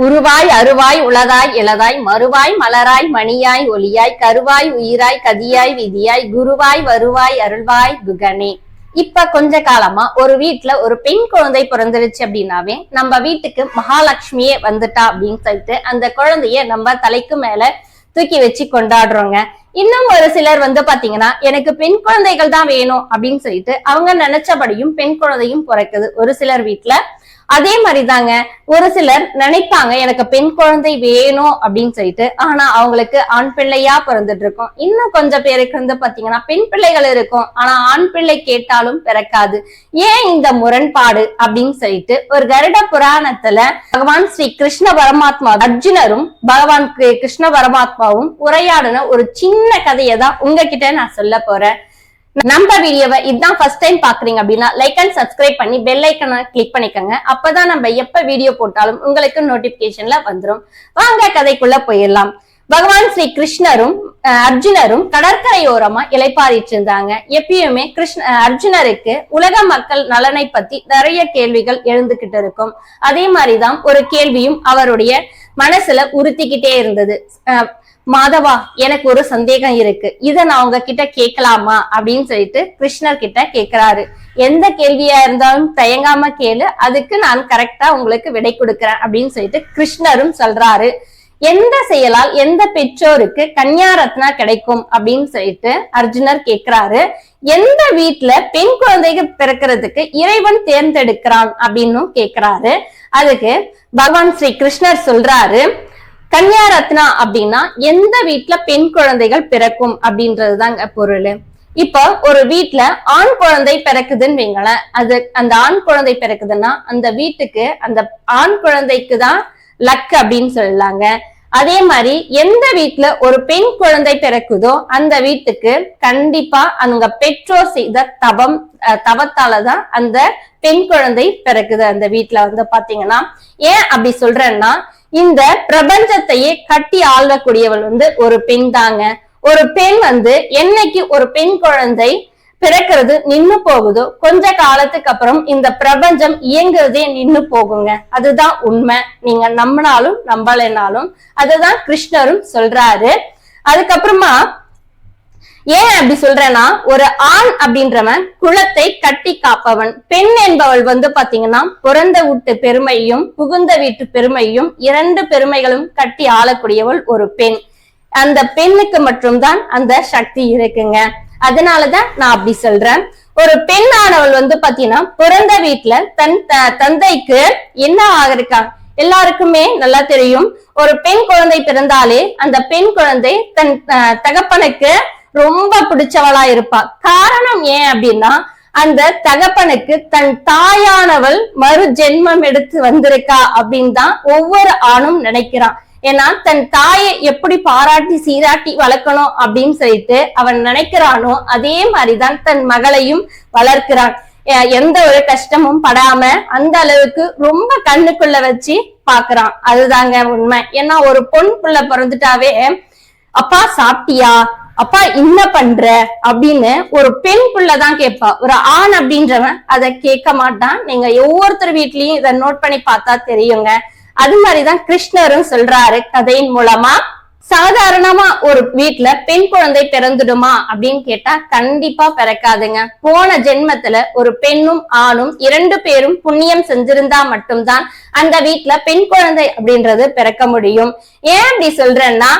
உருவாய் அருவாய் உளதாய் இளதாய் மறுவாய் மலராய் மணியாய் ஒளியாய் கருவாய் உயிராய் கதியாய் விதியாய் குருவாய் வருவாய் அருள்வாய் குகனே. இப்ப கொஞ்ச காலமா ஒரு வீட்டுல ஒரு பெண் குழந்தை பிறந்துருச்சு அப்படின்னாவே நம்ம வீட்டுக்கு மகாலட்சுமியே வந்துட்டா அப்படின்னு சொல்லிட்டு அந்த குழந்தைய நம்ம தலைக்கு மேல தூக்கி வச்சு கொண்டாடுறோங்க. இன்னும் ஒரு சிலர் வந்து பாத்தீங்கன்னா எனக்கு பெண் குழந்தைகள் தான் வேணும் அப்படின்னு சொல்லிட்டு அவங்க நினைச்சபடியும் பெண் குழந்தையும் பிறக்குது ஒரு சிலர் வீட்டுல அதே மாதிரிதாங்க ஒரு சிலர் நினைப்பாங்க எனக்கு பெண் குழந்தை வேணும் அப்படின்னு சொல்லிட்டு. ஆனா அவங்களுக்கு ஆண் பிள்ளையா பிறந்துட்டு இருக்கும். இன்னும் கொஞ்சம் பேருக்கு வந்து பாத்தீங்கன்னா பெண் பிள்ளைகள் இருக்கும். ஆனா ஆண் பிள்ளை கேட்டாலும் பிறக்காது. ஏன் இந்த முரண்பாடு அப்படின்னு சொல்லிட்டு ஒரு கருட புராணத்துல பகவான் ஸ்ரீ கிருஷ்ண பரமாத்மா அர்ஜுனரும் பகவான் கிருஷ்ண பரமாத்மாவும் உரையாடின ஒரு சின்ன கதையை தான் உங்ககிட்ட நான் சொல்ல போறேன். நம்ம வீடியோவை இதுதான் ஃபர்ஸ்ட் டைம் பாக்குறீங்க அப்படின்னா லைக் அண்ட் சப்ஸ்கிரைப் பண்ணி பெல் ஐக்கனை கிளிக் பண்ணிக்கோங்க. அப்பதான் நம்ம எப்ப வீடியோ போட்டாலும் உங்களுக்கு நோட்டிபிகேஷன்ல வந்துரும். வாங்க கதைக்குள்ள போயிடலாம். பகவான் ஸ்ரீ கிருஷ்ணரும் அர்ஜுனரும் கடற்கரையோரமா இளைப்பாறிட்டு இருந்தாங்க. எப்பயுமே கிருஷ்ண அர்ஜுனருக்கு உலக மக்கள் நலனை பத்தி நிறைய கேள்விகள் எழுந்துகிட்டு இருக்கும். அதே மாதிரிதான் ஒரு கேள்வியும் அவருடைய மனசுல உறுத்திக்கிட்டே இருந்தது. அஹ், மாதவா எனக்கு ஒரு சந்தேகம் இருக்கு. இத நான் உங்ககிட்ட கேட்கலாமா? அப்படின்னு சொல்லிட்டு கிருஷ்ணர் கிட்ட கேக்குறாரு. எந்த கேள்வியா இருந்தாலும் தயங்காம கேளு. அதுக்கு நான் கரெக்டா உங்களுக்கு விடை கொடுக்கறேன் அப்படின்னு சொல்லிட்டு கிருஷ்ணரும் சொல்றாரு. எந்த செயலால் எந்த பெற்றோருக்கு கன்னியாரத்னா கிடைக்கும் அப்படின்னு சொல்லிட்டு அர்ஜுனர் கேக்குறாரு. எந்த வீட்டுல பெண் குழந்தைகள் பிறக்கிறதுக்கு இறைவன் தேர்ந்தெடுக்கிறான் அப்படின்னும் கேக்குறாரு. அதுக்கு பகவான் ஸ்ரீ கிருஷ்ணர் சொல்றாரு. கன்னியாரத்னா அப்படின்னா எந்த வீட்டுல பெண் குழந்தைகள் பிறக்கும் அப்படின்றதுதாங்க பொருள். இப்போ ஒரு வீட்டுல ஆண் குழந்தை பிறக்குதுன்னு வைங்களேன் அது அந்த ஆண் குழந்தை பிறக்குதுன்னா அந்த வீட்டுக்கு அந்த ஆண் குழந்தைக்கு தான் லக் அப்படின்னு சொல்லலாங்க. அதே மாதிரி எந்த வீட்டுல ஒரு பெண் குழந்தை பிறக்குதோ அந்த வீட்டுக்கு கண்டிப்பா அங்க பெற்றோர் செய்த தவம் தவத்தால தான் அந்த பெண் குழந்தை பிறக்குது அந்த வீட்டுல வந்து பாத்தீங்கன்னா. ஏன் அப்படி சொல்றேன்னா இந்த பிரபஞ்சத்தையே கட்டி ஆளக்கூடியவள் வந்து ஒரு பெண் தாங்க. ஒரு பெண் வந்து என்னைக்கு ஒரு பெண் குழந்தை பிறக்கிறது நின்னு போகுதோ கொஞ்ச காலத்துக்கு அப்புறம் இந்த பிரபஞ்சம் இயங்குறதே நின்னு போகுங்க. அதுதான் உண்மை. நீங்க நம்பினாலும் நம்பலைனாலும் அதுதான் கிருஷ்ணரும் சொல்றாரு. அதுக்கப்புறமா ஏன் அப்படி சொல்றேன்னா ஒரு ஆண் அப்படின்றவன் குலத்தை கட்டி காப்பவன். பெண் என்பவள் வந்து பாத்தீங்கன்னா பிறந்த வீட்டு பெருமையும் புகுந்த வீட்டு பெருமையும் இரண்டு பெருமைகளும் கட்டி ஆளக்கூடியவள் ஒரு பெண். அந்த பெண்ணுக்கு மட்டும்தான் அந்த சக்தி இருக்குங்க. அதனாலதான் நான் அப்படி சொல்றேன். ஒரு பெண்ணானவள் வந்து பாத்தீங்கன்னா பிறந்த வீட்டுல தன் த- தந்தைக்கு என்ன ஆகிருக்கா? எல்லாருக்குமே நல்லா தெரியும். ஒரு பெண் குழந்தை பிறந்தாலே அந்த பெண் குழந்தை தன் அஹ், தகப்பனுக்கு ரொம்ப பிடிச்சவளா இருப்பா. காரணம் ஏன் அப்படின்னா அந்த தகப்பனுக்கு தன் தாயானவள் மறு ஜென்மம் எடுத்து வந்திருக்கா அப்படின்னு தான் ஒவ்வொரு ஆணும் நினைக்கிறான். ஏன்னா தன் தாயை எப்படி பாராட்டி சீராட்டி வளர்க்கணும் அப்படின்னு சொல்லிட்டு அவன் நினைக்கிறானோ அதே மாதிரிதான் தன் மகளையும் வளர்க்கிறான். எந்த ஒரு கஷ்டமும் படாம அந்த அளவுக்கு ரொம்ப கண்ணுக்குள்ள வச்சு பாக்குறான். அதுதாங்க உண்மை. ஏன்னா ஒரு பொன் புள்ள பிறந்துட்டாவே அப்பா சாப்பிட்டியா? அப்பா என்ன பண்ற அப்படின்னு ஒரு பெண் புள்ளதான் கேட்பா. ஒரு ஆண் அப்படின்றவன் அதை கேட்க மாட்டான். நீங்க ஒவ்வொருத்தர் வீட்லயும் இதை நோட் பண்ணி பார்த்தா தெரியுங்க. அது மாதிரிதான் கிருஷ்ணரும் சொல்றாரு கதையின் மூலமா. சாதாரணமா ஒரு வீட்ல பெண் குழந்தை பிறந்துடுமா அப்படின்னு கேட்டா கண்டிப்பா பிறக்காதுங்க. போன ஜென்மத்துல ஒரு பெண்ணும் ஆணும் இரண்டு பேரும் புண்ணியம் செஞ்சிருந்தா மட்டும்தான் அந்த வீட்ல பெண் குழந்தை அப்படின்றது பிறக்க முடியும். ஏன் அப்படி சொல்றேன்னா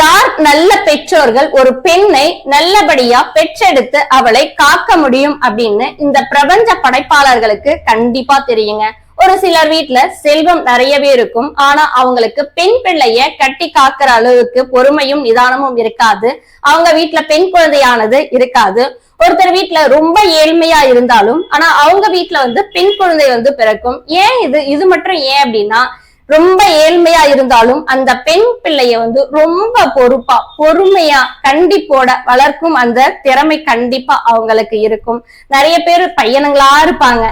யார் நல்ல பெற்றோர்கள்? ஒரு பெண்ணை நல்லபடியா பெற்றெடுத்து அவளை காக்க முடியும் அப்படின்னு இந்த பிரபஞ்ச படைப்பாளர்களுக்கு கண்டிப்பா தெரியுங்க. ஒரு சிலர் வீட்டுல செல்வம் நிறையவே இருக்கும். ஆனா அவங்களுக்கு பெண் பிள்ளைய கட்டி காக்குற அளவுக்கு பொறுமையும் நிதானமும் இருக்காது. அவங்க வீட்டுல பெண் குழந்தையானது இருக்காது. ஒருத்தர் வீட்டுல ரொம்ப ஏழ்மையா இருந்தாலும் ஆனா அவங்க வீட்டுல வந்து பெண் குழந்தை வந்து பிறக்கும். ஏன் இது? இது மட்டும் ஏன் அப்படின்னா ரொம்ப ஏழ்மையா இருந்தாலும் அந்த பெண் பிள்ளைய வந்து ரொம்ப பொறுப்பா பொறுமையா கண்டிப்போட வளர்க்கும் அந்த திறமை கண்டிப்பா அவங்களுக்கு இருக்கும். நிறைய பேர் பையனுங்களா இருப்பாங்க.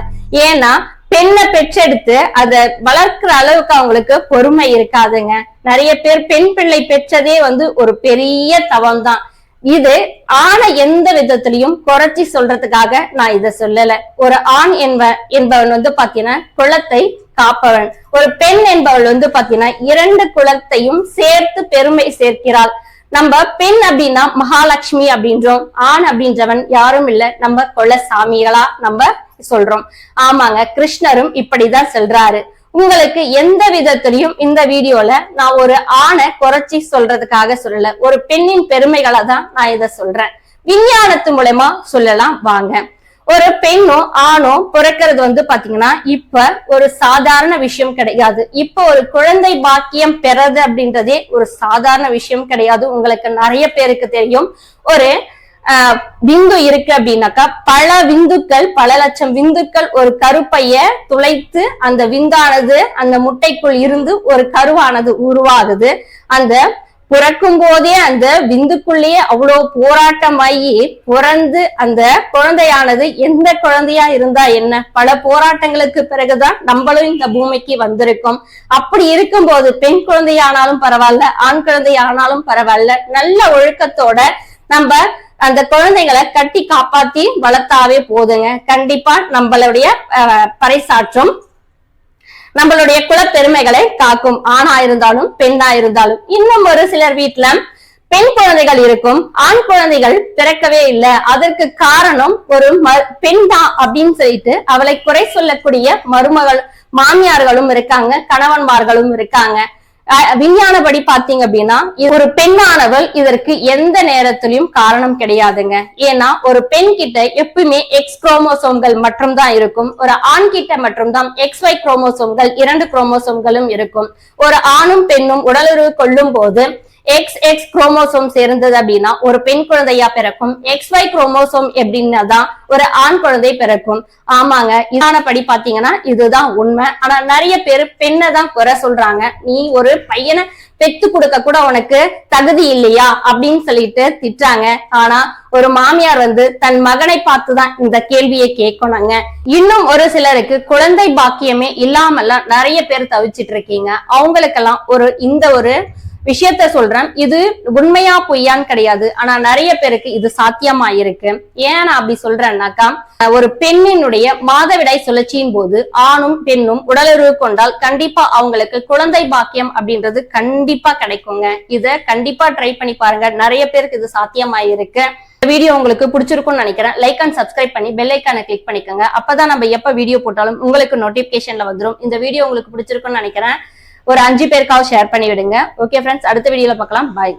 ஏன்னா பெண்ணை பெற்றெடுத்து அதை வளர்க்கிற அளவுக்கு அவங்களுக்கு பொறுமை இருக்காதுங்க. நிறைய பேர் பெண் பிள்ளை பெற்றதே வந்து ஒரு பெரிய தவம் தான் இது ஆணை எந்த விதத்திலையும் குறைச்சி சொல்றதுக்காக நான் இதை சொல்லல. ஒரு ஆண் என்ப என்பவன் வந்து பாத்தீங்கன்னா குளத்தை காப்பவன். ஒரு பெண் என்பவள் வந்து பாத்தீங்கன்னா இரண்டு குலத்தையும் சேர்த்து பெருமை சேர்க்கிறாள். நம்ம பெண் அப்படின்னா மகாலட்சுமி அப்படின்றோம். ஆண் அப்படின்றவன் யாரும் இல்ல. நம்ம கொலசாமிகளா நம்ம சொல்றோம். ஆமாங்க கிருஷ்ணரும் இப்படிதான் சொல்றாரு. உங்களுக்கு எந்த விதத்திலையும் இந்த வீடியோல நான் ஒரு ஆணை குறைச்சி சொல்றதுக்காக சொல்லல. ஒரு பெண்ணின் பெருமைகளை தான் நான் இதை சொல்றேன். விஞ்ஞானத்து மூலயமா சொல்லலாம். வாங்க. ஒரு பெண்ணும் ஆணும் பிறக்கிறது வந்து பாத்தீங்கன்னா இப்ப ஒரு சாதாரண விஷயம் கிடையாது. இப்ப ஒரு குழந்தை பாக்கியம் பெறது அப்படின்றதே ஒரு சாதாரண விஷயம் கிடையாது. உங்களுக்கு நிறைய பேருக்கு தெரியும். ஒரு விந்து இருக்கு அப்படின்னாக்கா பல விந்துக்கள் பல லட்சம் விந்துக்கள் ஒரு கருப்பைய துளைத்து அந்த விந்தானது அந்த முட்டைக்குள் இருந்து ஒரு கருவானது உருவாகுது. அந்த பிறக்கும் போதே அந்த விந்துக்குள்ளேயே அவ்வளவு போராட்டமாகி பிறந்து அந்த குழந்தையானது எந்த குழந்தையா இருந்தா என்ன? பல போராட்டங்களுக்கு பிறகுதான் நம்மளும் இந்த பூமிக்கு வந்திருக்கோம். அப்படி இருக்கும்போது பெண் குழந்தையானாலும் பரவாயில்ல ஆண் குழந்தையானாலும் பரவாயில்ல. நல்ல ஒழுக்கத்தோட நம்ம அந்த குழந்தைகளை கட்டி காப்பாத்தி வளர்த்தாவே போதுங்க. கண்டிப்பா நம்மளுடைய அஹ், பறைசாற்றும். நம்மளுடைய குலப்பெருமைகளை காக்கும் ஆணா இருந்தாலும் பெண்ணா இருந்தாலும் இன்னும் ஒரு சிலர் வீட்டுல பெண் குழந்தைகள் இருக்கும். ஆண் குழந்தைகள் பிறக்கவே இல்லை. அதற்கு காரணம் ஒரு ம- பெண் தான் அப்படின்னு சொல்லிட்டு அவளை குறை சொல்லக்கூடிய மருமகள் மாமியார்களும் இருக்காங்க கணவன்மார்களும் இருக்காங்க. விஞ்ஞானப்படி பாத்தீங்க அப்படின்னா இது ஒரு பெண்ணானவள் இதற்கு எந்த நேரத்திலையும் காரணம் கிடையாதுங்க. ஏன்னா ஒரு பெண் கிட்ட எப்பவுமே எக்ஸ் குரோமோசோம்கள் மட்டும்தான் இருக்கும். ஒரு ஆண் கிட்ட மட்டும்தான் எக்ஸ் ஒய் குரோமோசோம்கள் இரண்டு குரோமோசோம்களும் இருக்கும். ஒரு ஆணும் பெண்ணும் உடலுறவு கொள்ளும் போது எக்ஸ் எக்ஸ் குரோமோசோம் சேர்ந்தது அப்படின்னா ஒரு பெண் குழந்தையா பிறக்கும். எக்ஸ் ஒய் குரோமோசோம் எப்படின்னா தான் ஒரு ஆண் குழந்தை பிறக்கும். ஆமாங்க இதான படி பாத்தீங்கன்னா இதுதான் உண்மை. ஆனா நிறைய பேர் பெண்ணை தான் குறை சொல்றாங்க. நீ ஒரு பையனை பெத்து கொடுக்க கூட உனக்கு தகுதி இல்லையா? அப்படின்னு சொல்லிட்டு திட்டுறாங்க. ஆனா ஒரு மாமியார் வந்து தன் மகனை பார்த்துதான் இந்த கேள்வியை கேட்கணுங்க. இன்னும் ஒரு சிலருக்கு குழந்தை பாக்கியமே இல்லாமல்லாம் நிறைய பேர் தவிச்சிட்டு இருக்கீங்க. அவங்களுக்கெல்லாம் ஒரு இந்த ஒரு விஷயத்த சொல்றேன். இது உண்மையா பொய்யான்னு கிடையாது. ஆனா நிறைய பேருக்கு இது சாத்தியமா இருக்கு ஏன் நான் அப்படி சொல்றேன்னாக்கா ஒரு பெண்ணினுடைய மாதவிடாய் சுழற்சியின் போது ஆணும் பெண்ணும் உடலுறவு கொண்டால் கண்டிப்பா அவங்களுக்கு குழந்தை பாக்கியம் அப்படின்றது கண்டிப்பா கிடைக்குங்க. இத கண்டிப்பா ட்ரை பண்ணி பாருங்க. நிறைய பேருக்கு இது சாத்தியமா இருக்கு வீடியோ உங்களுக்கு பிடிச்சிருக்கும்னு நினைக்கிறேன். லைக் அண்ட் சப்ஸ்கிரைப் பண்ணி பெல் ஐக்கானை கிளிக் பண்ணிக்கோங்க. அப்பதான் நம்ம எப்ப வீடியோ போட்டாலும் உங்களுக்கு நோட்டிபிகேஷன்ல வந்துரும். இந்த வீடியோ உங்களுக்கு பிடிச்சிருக்கும்னு நினைக்கிறேன். ஒரு அஞ்சு பேருக்காவது ஷேர் பண்ணி விடுங்க ஓகே ஃப்ரெண்ட்ஸ் அடுத்த வீடியோவில் பார்க்கலாம். பாய்